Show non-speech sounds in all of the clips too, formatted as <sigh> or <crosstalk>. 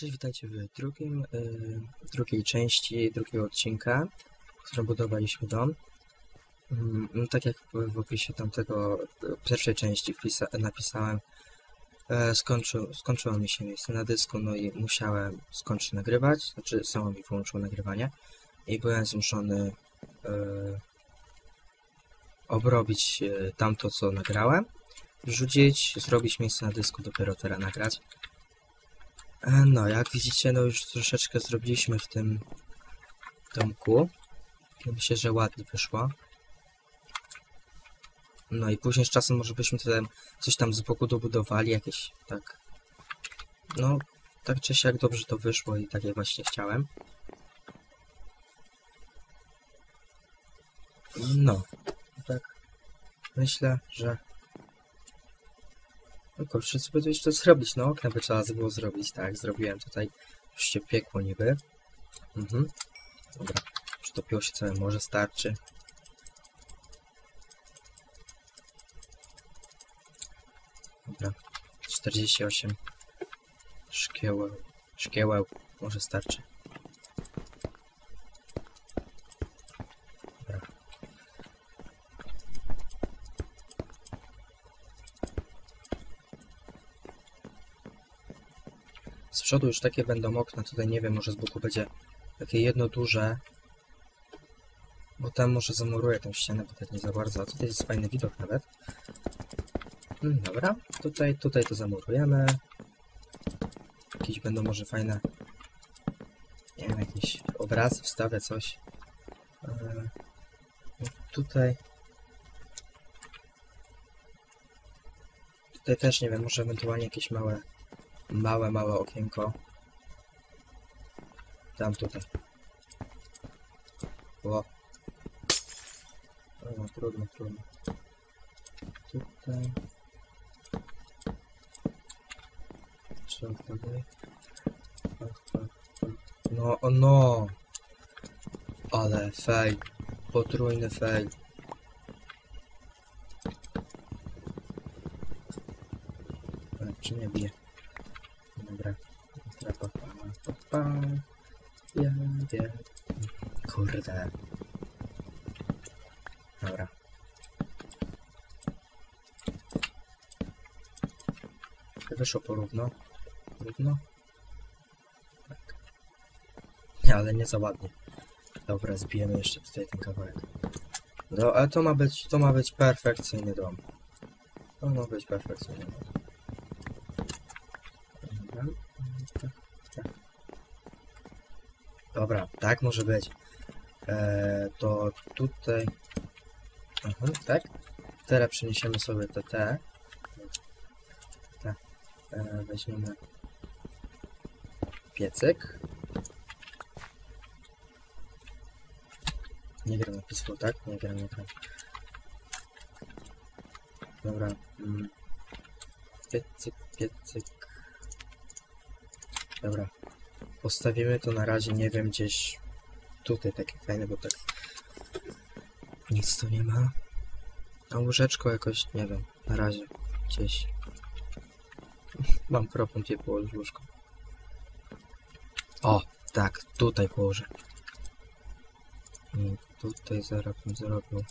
Cześć, witajcie w drugim, y, drugiej części drugiego odcinka, w którym budowaliśmy dom. Mm, tak jak w, opisie tamtego, pierwszej części wpisa, napisałem, e, skończył, skończyło mi się miejsce na dysku, no i musiałem skończyć nagrywać, znaczy samo mi wyłączyło nagrywanie i byłem zmuszony e, obrobić e, tamto, co nagrałem, wrzucić, zrobić miejsce na dysku, dopiero teraz nagrać. E, No, jak widzicie, no już troszeczkę zrobiliśmy w tym domku. Myślę, że ładnie wyszło. No i później z czasem może byśmy tutaj coś tam z boku dobudowali, jakieś tak. No, tak czy siak dobrze to wyszło i tak jak właśnie chciałem. No, tak. Myślę, że no kurczę, co by tu jeszcze zrobić? No, okna by trzeba było zrobić, tak, zrobiłem tutaj. Już się piekło niby. Mhm. Dobra, przytopiło się całe morze, starczy. Dobra, 48 szkiełeł, szkiełeł, może starczy. Przodu już takie będą okna, tutaj nie wiem, może z boku będzie takie jedno duże. Bo tam może zamuruję tę ścianę, bo tak nie za bardzo. A tutaj jest fajny widok nawet. Mm, Dobra, tutaj, tutaj to zamurujemy. Jakieś będą może fajne, nie wiem, jakieś obrazy wstawię, coś. Eee, tutaj. Tutaj też, nie wiem, może ewentualnie jakieś małe małe, małe okienko. Tam tutaj. O. No, trudno, trudno. Tutaj. Trzeba tutaj. Pach, pach, pach. No, o no! Ale fail. Potrójny fail. Czy nie bije? Wyszło porówno. Równo? Tak. Nie, ale nie za ładnie. Dobra, zbijemy jeszcze tutaj ten kawałek. No, ale to ma być, to ma być perfekcyjny dom. To ma być perfekcyjny dom. Dobra. Tak, tak. Dobra, tak może być. Eee, to tutaj. Aha, tak. Teraz przeniesiemy sobie te. Te. Eee, weźmiemy piecyk. Nie gram na pismo, tak? Nie gram, nie gram. Dobra. Mm. Piecyk, piecyk. Dobra. Postawimy to na razie, nie wiem, gdzieś tutaj takie fajne, bo tak nic tu nie ma. A łóżeczko jakoś, nie wiem, na razie gdzieś. Mam problem, gdzie położyć łóżko. O, tak, tutaj położę. I tutaj zaraz bym zrobił.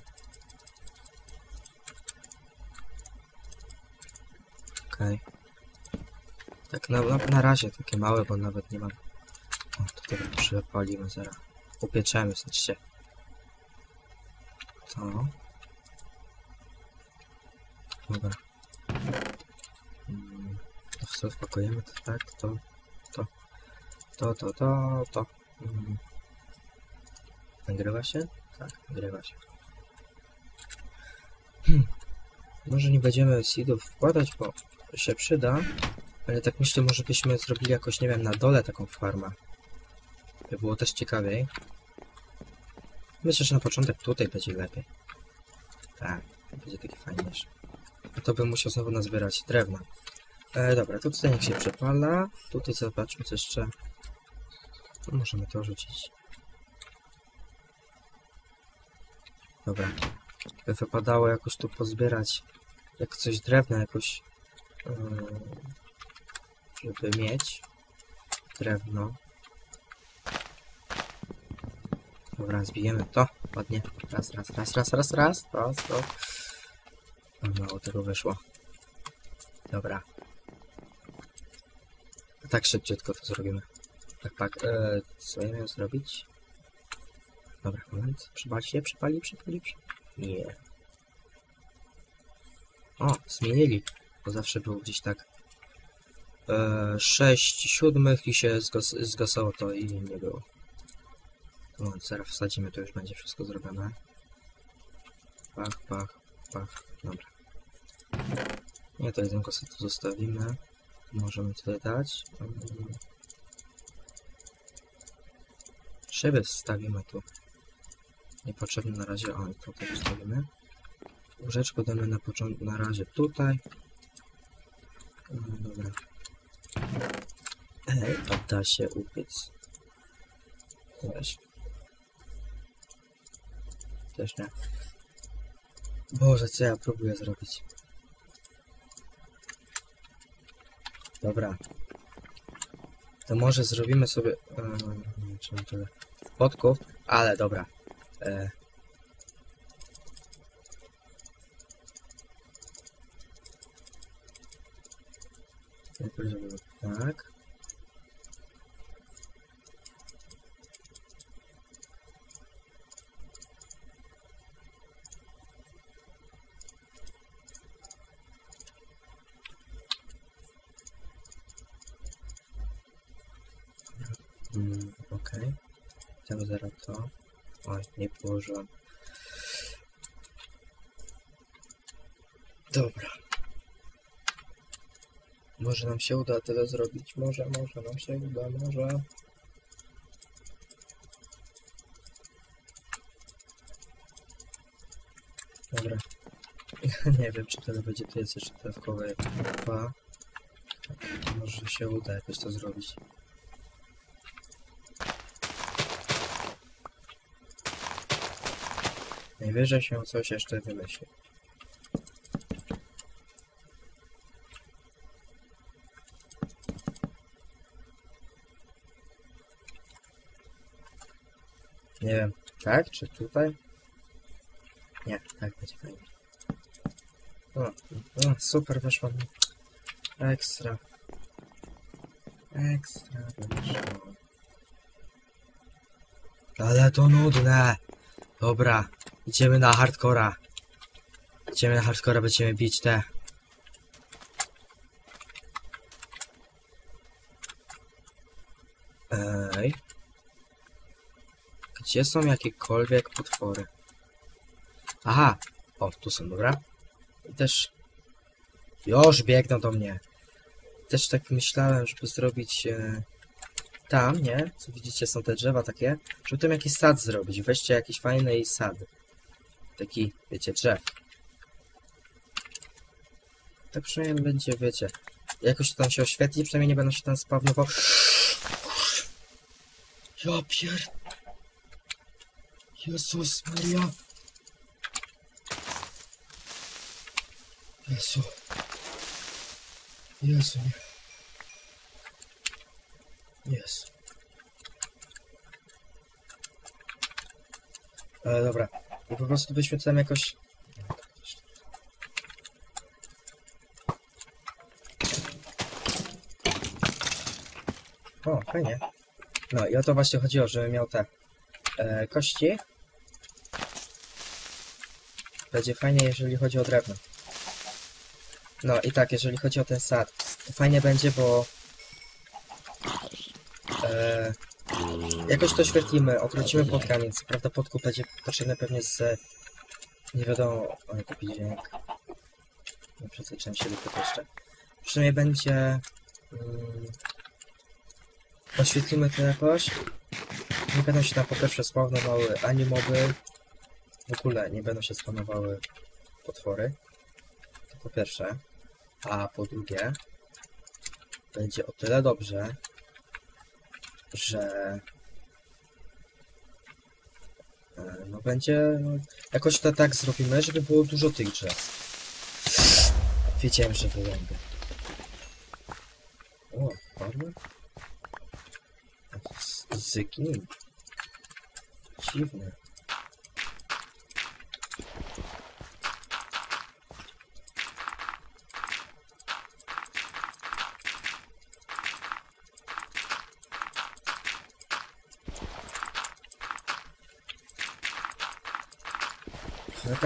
Okej. Tak na, na, na razie takie małe, bo nawet nie mam. O, tutaj przypalimy zaraz. Upieczemy, znaczy To. Dobra. Co wpakujemy, to tak, to, to, to, to, to, to. Mm. Nagrywa się? Tak, nagrywa się. Hmm. Może nie będziemy seedów wkładać, bo się przyda. Ale tak myślę, może byśmy zrobili jakoś, nie wiem, na dole taką farmę. By było też ciekawiej. Myślę, że na początek tutaj będzie lepiej. Tak, będzie taki fajniejszy. A to bym musiał znowu nazbierać drewna. E, dobra, to tutaj niech się przepala. Tutaj zobaczmy co jeszcze. Możemy to rzucić. Dobra. By wypadało jakoś tu pozbierać jak coś drewna jakoś. Yy, żeby mieć. drewno. Dobra, zbijemy to. Ładnie. Raz, raz, raz, raz, raz, raz, raz, raz. O, mało tego wyszło. Dobra. Tak szybciutko to zrobimy. Tak, tak. E, co ja miałem zrobić? Dobra, moment. Przypali się, przypali, przypali. Nie. O, zmienili. Bo zawsze było gdzieś tak. E, 6 siódmych i się zgas zgasało to i nie było. No, zaraz wsadzimy, to już będzie wszystko zrobione. Pach, pach, pach. Dobra. Nie, to jedynko sobie tu zostawimy. Możemy tutaj dać. Mm. Szyby wstawimy tu. Niepotrzebne na razie, o, tutaj wstawimy. Łóżeczko damy na początku, na razie tutaj. No, dobra. Ej, da się upiec. Weź. Też nie. Boże, co ja próbuję zrobić? Dobra. To może zrobimy sobie... E, tyle podków, ale dobra. E, tak. Mm. Okay. zaraz to. Oj, nie położyłem. Dobra. Może nam się uda tyle zrobić. Może, może nam się uda, może. Dobra. <laughs> nie wiem, czy tyle będzie to jest jeszcze dodatkowe dwa. Może się uda jakoś to zrobić. Najwyżej się coś jeszcze wymyśli. Nie wiem, tak czy tutaj? Nie, tak będzie fajnie. O, o super wyszło mi. Ekstra. Ekstra wyszło. Ale to nudne. Dobra, idziemy na hardcora. Idziemy na hardcora, będziemy bić te. Ej. Gdzie są jakiekolwiek potwory? Aha! O, tu są, dobra. I też... Już biegną do mnie. Też tak myślałem, żeby zrobić... E... Tam, nie? Co widzicie, są te drzewa takie. Żeby tam jakiś sad zrobić. Weźcie jakiś fajny sad. Taki, wiecie, drzew. Tak przynajmniej będzie, wiecie. Jakoś tam się oświetli, przynajmniej nie będą się tam spawnował. Ja pier... Jezus Maria. Jezu. Jezu. Jezu. E, dobra. Po prostu wyświetlam jakoś... O, fajnie. No i o to właśnie chodziło, żeby miał te e, kości. Będzie fajnie, jeżeli chodzi o drewno. No i tak, jeżeli chodzi o ten sad, to fajnie będzie, bo e, jakoś to świetlimy, okrócimy płotkami, co prawda podkup będzie potrzebny pewnie z nie wiadomo, o jaki dźwięk. Nie przezwyczaiłem się do tego jeszcze. Przynajmniej będzie mm, oświetlimy to jakoś. Nie będą się tam po pierwsze spawnowały ani moby, w ogóle nie będą się spawnowały potwory. To po pierwsze. A po drugie, będzie o tyle dobrze, że no będzie, no, jakoś to tak zrobimy, żeby było dużo tych drzew. Wiedziałem, że wylądę. O, padłem? Zygin. Dziwne.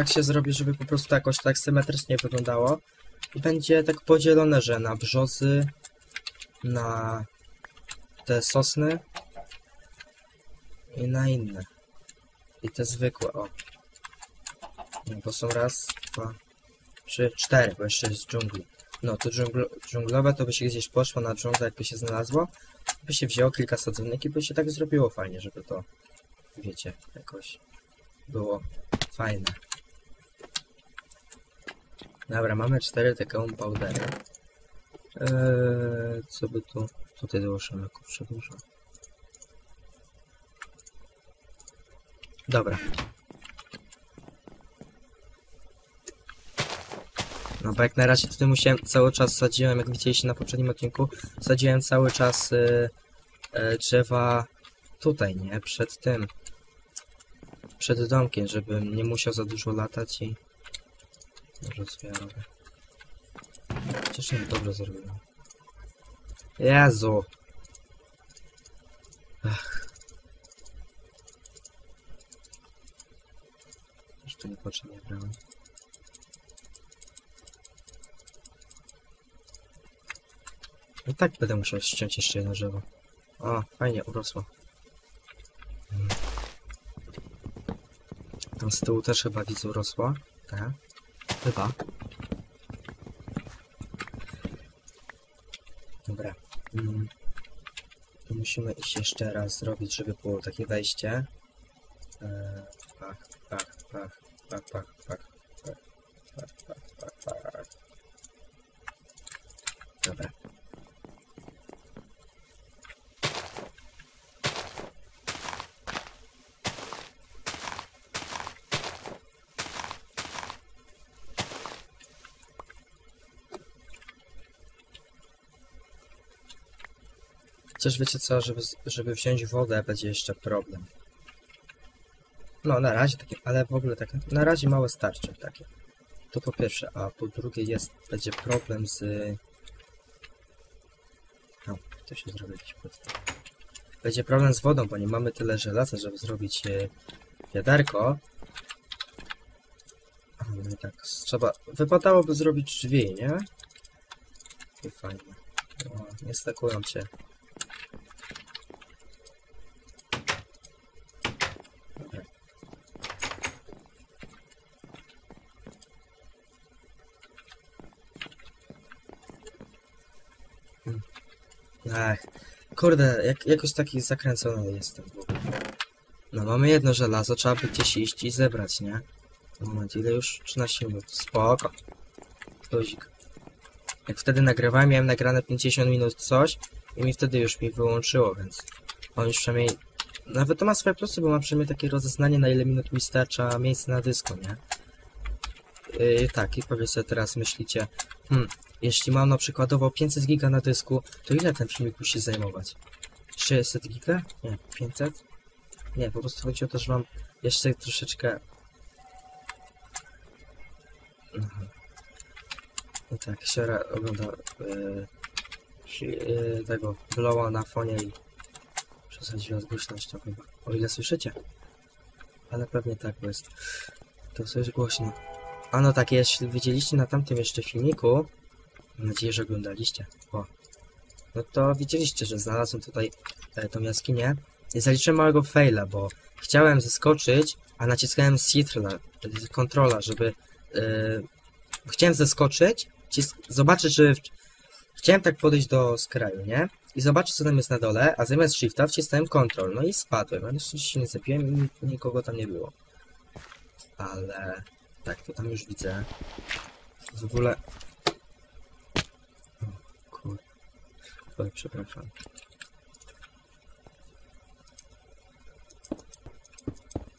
Tak się zrobi, żeby po prostu jakoś tak symetrycznie wyglądało. I będzie tak podzielone, że na brzozy, na te sosny i na inne. I te zwykłe, o. No, bo są raz, dwa, trzy, cztery, bo jeszcze jest dżungli. No, to dżungl dżunglowe to by się gdzieś poszło na dżunglę, jakby się znalazło. By się wzięło kilka sadzonek i by się tak zrobiło fajnie, żeby to, wiecie, jakoś było fajne. Dobra, mamy cztery te powdery. Eee, co by tu... Tutaj dołożymy, kurczę, dużo. Dobra. No bo jak na razie tutaj musiałem cały czas sadziłem, jak widzieliście na poprzednim odcinku, sadziłem cały czas y, y, drzewa tutaj, nie? Przed tym. Przed domkiem, żebym nie musiał za dużo latać i... Może co ja robię. Chociaż nie, dobrze zrobiłem. Jezu! Ach. To niepotrzebnie brałem. I tak będę musiał ściąć jeszcze jedno drzewo. O, fajnie, urosło. Mm. Tam z tyłu też chyba widzę urosła. Tak. Chyba. Dobra. Mm. Tu musimy iść jeszcze raz zrobić, żeby było takie wejście. Eee, pach, pach, pach, pach, pach, pach. Chociaż wiecie co, żeby, żeby wziąć wodę będzie jeszcze problem. No na razie takie, ale w ogóle takie, na razie małe starcze takie. To po pierwsze, a po drugie jest, będzie problem z... No, to się zrobi. Będzie problem z wodą, bo nie mamy tyle żelaza, żeby zrobić e, wiaderko. No tak, trzeba, wypadałoby zrobić drzwi, nie? I fajnie. O, nie stakują cię. Kurde, jak, jakoś taki zakręcony jestem. No mamy jedno żelazo, trzeba by gdzieś iść i zebrać, nie? Moment, ile już? 13 minut, spoko. Luzik. Jak wtedy nagrywałem, miałem nagrane 50 minut coś i mi wtedy już mi wyłączyło, więc on już przynajmniej... Nawet to ma swoje plusy, bo ma przynajmniej takie rozeznanie, na ile minut mi starcza miejsce na dysku, nie? Yy, tak, i powiedzcie teraz myślicie, hmm, jeśli mam na przykładowo 500 giga na dysku, to ile ten filmik musi zajmować? 600 giga? Nie, 500? Nie, po prostu chodzi o to, że mam jeszcze troszeczkę... No tak, Siora ogląda yy, yy, tego blowa na fonie i przesadziła z głośnością chyba. O ile słyszycie. Ale pewnie tak, jest to coś głośno. A no tak, jeśli widzieliście na tamtym jeszcze filmiku, mam nadzieję, że oglądaliście. O. No to widzieliście, że znalazłem tutaj e, tą jaskinię. I zaliczyłem małego faila, bo chciałem zeskoczyć, a naciskałem Ctrl, kontrola, żeby... E, chciałem zeskoczyć, zobaczyć, że... Chciałem tak podejść do skraju, nie? I zobaczyć, co tam jest na dole, a zamiast Shifta wcisnąłem Control, no i spadłem. Ale jeszcze się nie zapiłem i nikogo tam nie było. Ale... Tak, to tam już widzę. W ogóle... O, kur... Oj, przepraszam.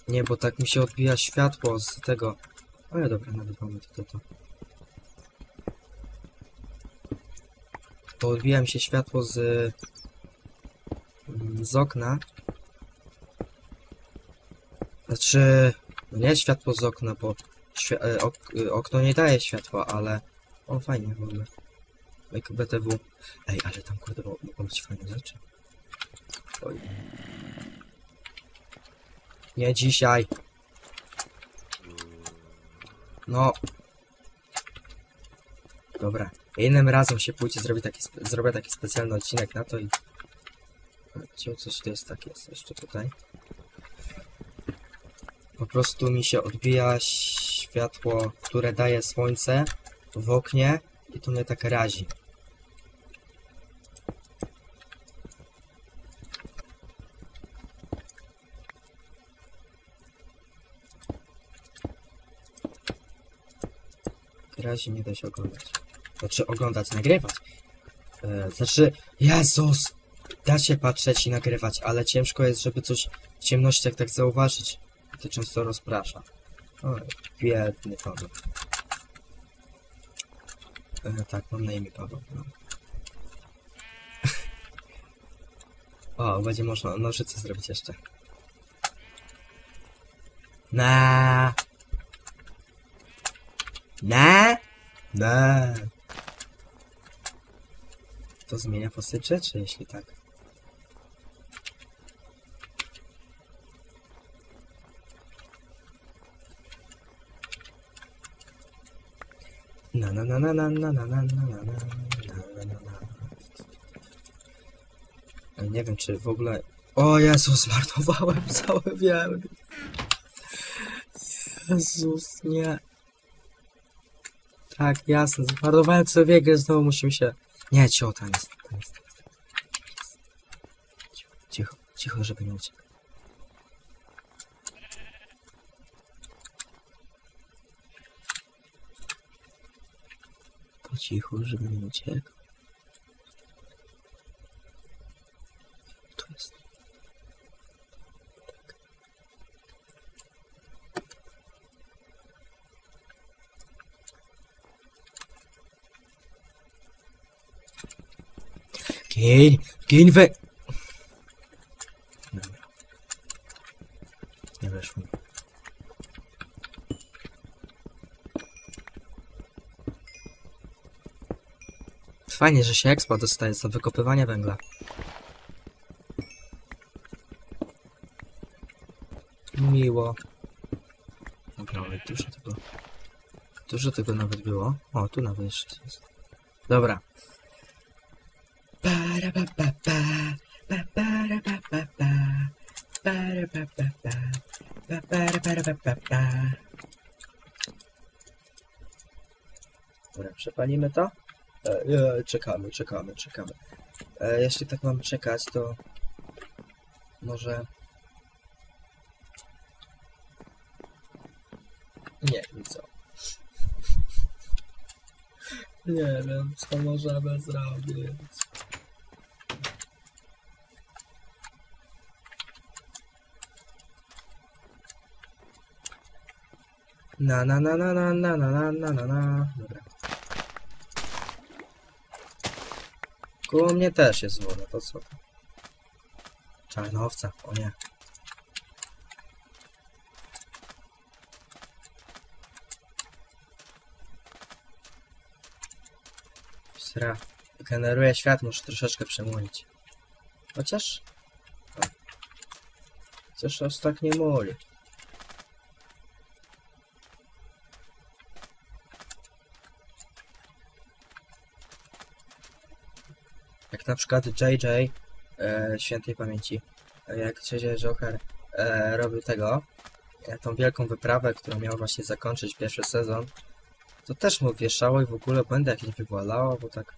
Nie, bo tak mi się odbija światło z tego... Ale dobra, nawet mamy to, to, to. Bo odbija mi się światło z... mm, z okna Znaczy, no nie światło z okna, bo e, ok e, okno nie daje światła, ale... O, fajnie w ogóle. Jak BTW. Ej, ale tam kurde mo- mogą być fajne rzeczy. Oj. Nie dzisiaj. No. Dobra. Innym razem się pójdzie, zrobię taki, zrobię taki specjalny odcinek na to i... Gdzie coś tu jest tak jest jeszcze tutaj. Po prostu mi się odbija światło, które daje słońce w oknie i to mnie tak razi. Razi nie da się oglądać. Znaczy oglądać, nagrywać. E, znaczy, Jezus! Da się patrzeć i nagrywać, ale ciężko jest, żeby coś w ciemnościach tak zauważyć. To często rozprasza. Oj, biedny Paweł. E, tak, mam na imię Paweł. No. <laughs> o, będzie można nożyce zrobić jeszcze. Na. Na. To zmienia postać rzeczy, jeśli tak. Na na na na na na na na na na na na na Nie wiem, czy w ogóle... O Jezus, zmarnowałem cały wiem. Jezus, nie. Tak, jasne, zmarnowałem cały wiek, znowu musimy się... Nie, cicho, tam jest. Tam jest. Cicho, cicho, cicho, żeby nie uciekł. Po cichu, żeby nie uciekł. Gin, gin we... Dobra. Nie weszło. Fajnie, że się expo dostaje za wykopywanie węgla. Miło. Dobra, ale dużo tego... Dużo tego nawet było. O, tu nawet jeszcze jest. Dobra. Dobra, przepalimy to. E, e, czekamy, czekamy, czekamy. E, jeśli tak mam czekać, to może... Nie wiem co. <laughs> Nie wiem, co możemy zrobić. Na na na na na na na na na na na Dobra. Koło mnie też jest woda, to co? to? Czarnowca, o nie. Sra. Generuje świat, muszę troszeczkę przemówić. Chociaż... Chociaż aż tak nie moli. Na przykład JJ e, świętej pamięci, jak JJ Joker e, robił tego, e, tą wielką wyprawę, którą miał właśnie zakończyć pierwszy sezon, to też mu wieszało i w ogóle będę jakieś wywalało, bo tak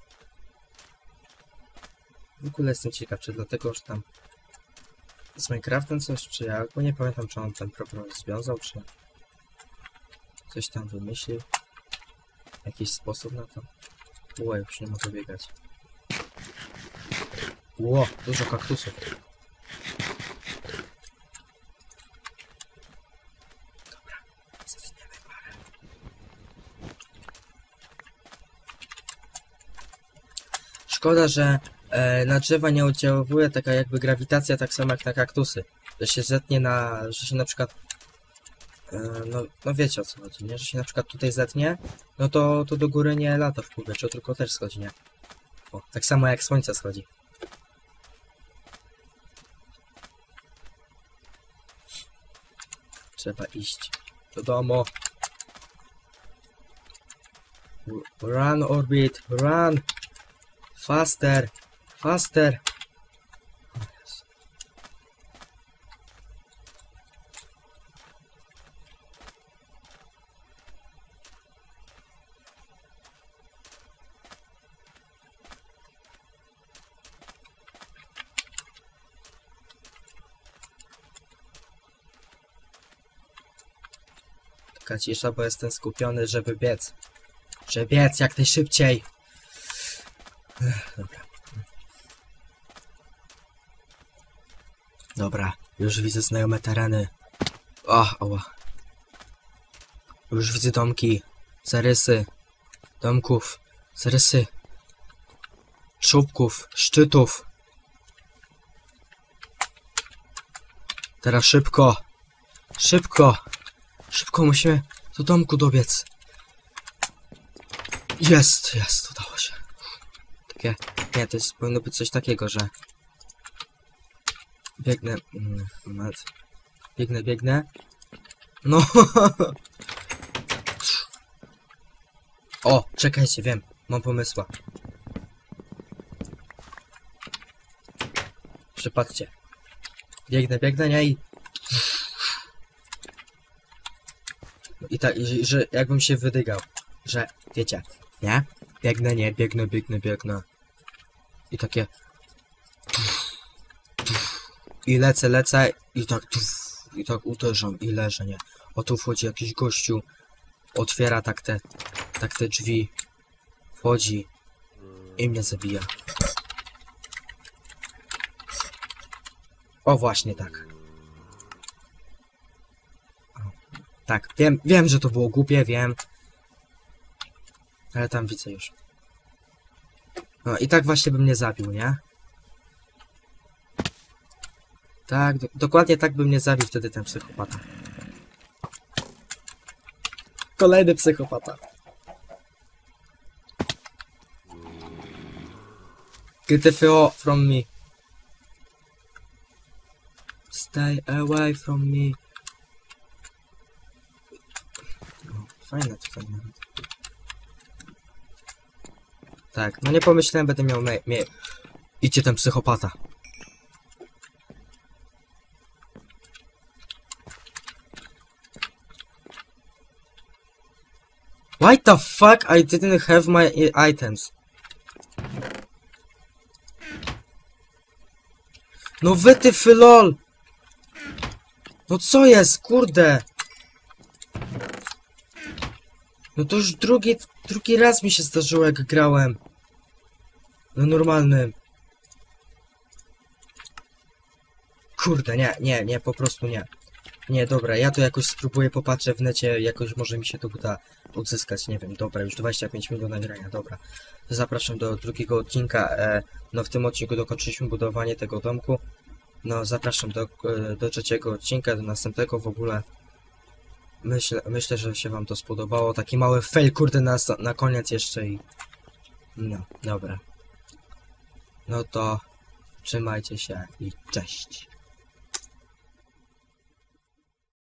w ogóle jestem ciekaw, czy dlatego, że tam z Minecraftem coś, czy jak, bo nie pamiętam, czy on ten problem związał, czy coś tam wymyślił, jakiś sposób na to. Ło, już nie mogę biegać. Ło, dużo kaktusów. Dobra. Szkoda, że e, na drzewa nie oddziałuje taka jakby grawitacja tak samo jak na kaktusy. Że się zetnie na, że się na przykład E, no, no wiecie o co chodzi, nie? Że się na przykład tutaj zetnie, no to, to do góry nie lata w powietrzu, tylko też schodzi, nie? O, tak samo jak słońce schodzi. Trzeba iść do domu. Run, Orbit, run! Faster, faster! Taka cisza, bo jestem skupiony, żeby biec. Żeby biec jak najszybciej. Dobra. Dobra, już widzę znajome tereny. O, oła. Już widzę domki, zarysy, domków, zarysy, czubków, szczytów. Teraz szybko, szybko, szybko musimy do domku dobiec. Jest, jest, udało się. Takie, nie, to jest, powinno być coś takiego, że biegnę, moment. biegnę, biegnę, no, <laughs> o, czekajcie, wiem, mam pomysła. Przypatrzcie, biegnę, biegnę, nie, i i tak, że jakbym się wydygał, że, wiecie, nie? Biegnę, nie, biegnę, biegnę, biegnę. I takie... I lecę, lecę i tak... I tak uderzam i leżę, nie? O tu wchodzi jakiś gościu. Otwiera tak te... Tak te drzwi. Wchodzi. I mnie zabija. O, właśnie tak. Tak, wiem, wiem, że to było głupie, wiem. Ale tam widzę już. No i tak właśnie bym mnie zabił, nie? Tak, do dokładnie tak bym mnie zabił wtedy ten psychopata. Kolejny psychopata. GTFO from me. Stay away from me. Fajne tutaj nawet. Tak, no nie pomyślałem, będę miał mie... mie... Idźcie ten psychopata. Why the fuck I didn't have my items? No wytyfy lol! No co jest, kurde? No to już drugi, drugi raz mi się zdarzyło jak grałem. No normalnym. Kurde, nie, nie, nie, po prostu nie. Nie, dobra, ja to jakoś spróbuję, popatrzę w necie, jakoś może mi się to uda odzyskać, nie wiem, dobra, już 25 minut nagrania, dobra. Zapraszam do drugiego odcinka, e, no w tym odcinku dokończyliśmy budowanie tego domku. No, zapraszam do, e, do trzeciego odcinka, do następnego w ogóle. Myślę, myślę, że się wam to spodobało. Taki mały fail, kurde, na, na koniec jeszcze i... No, dobra. No to trzymajcie się i cześć.